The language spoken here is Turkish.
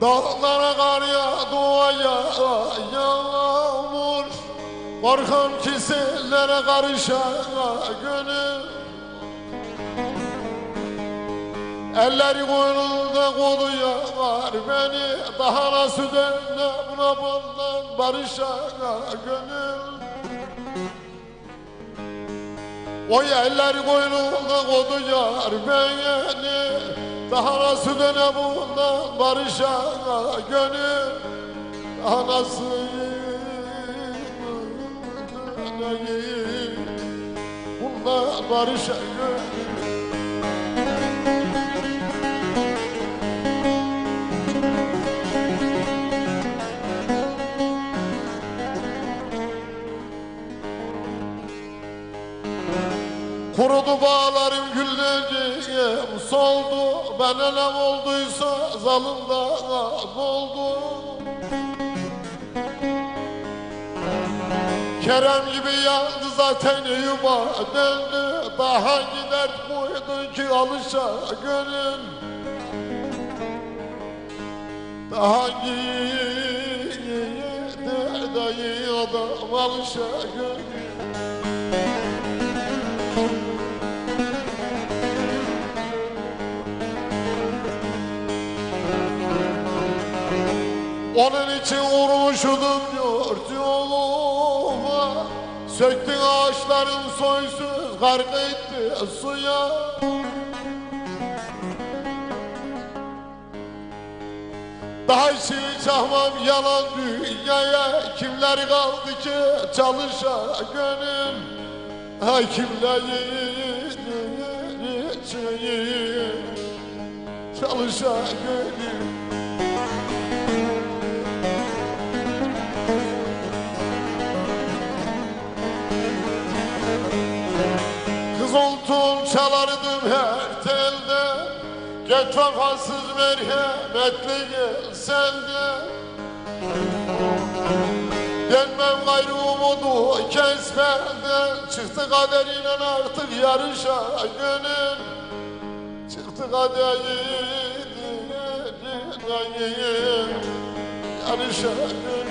Dağlara kar ya doğaya yağmur. Korkam ki sellere karışa gönül. Elleri koynunda koluya var beni. Daha nasıl dönme buna bundan barışa gönül. Oy eller koynunda kodu yar beni Daha nasıl döne bundan barışa gönül? Daha nasıl döneyim Bundan barışa gönül Kurudu bağlarım güllerciğim soldu. Ben elem olduysa zalımda oldu Kerem gibi yandı zaten yuva döndü. Daha hangi dert buydu ki alışa gönül? Daha hangi derdayı adam alışa gönül Onun için vurmuşudum yoğurt yoluma Söktün ağaçların soysuz gark etti suya Daha işini çakmam yalan dünyaya Kimler kaldı ki çalışa gönül Ha kimleri çalışa gönül Oltum çalardım her telde. Geç vefasız merhametli gel sen de Dönmem gayrı umudu kes benden Çıktı kaderiyle artık yarışa gönül. Çıktı kaderiyle yarışa gönül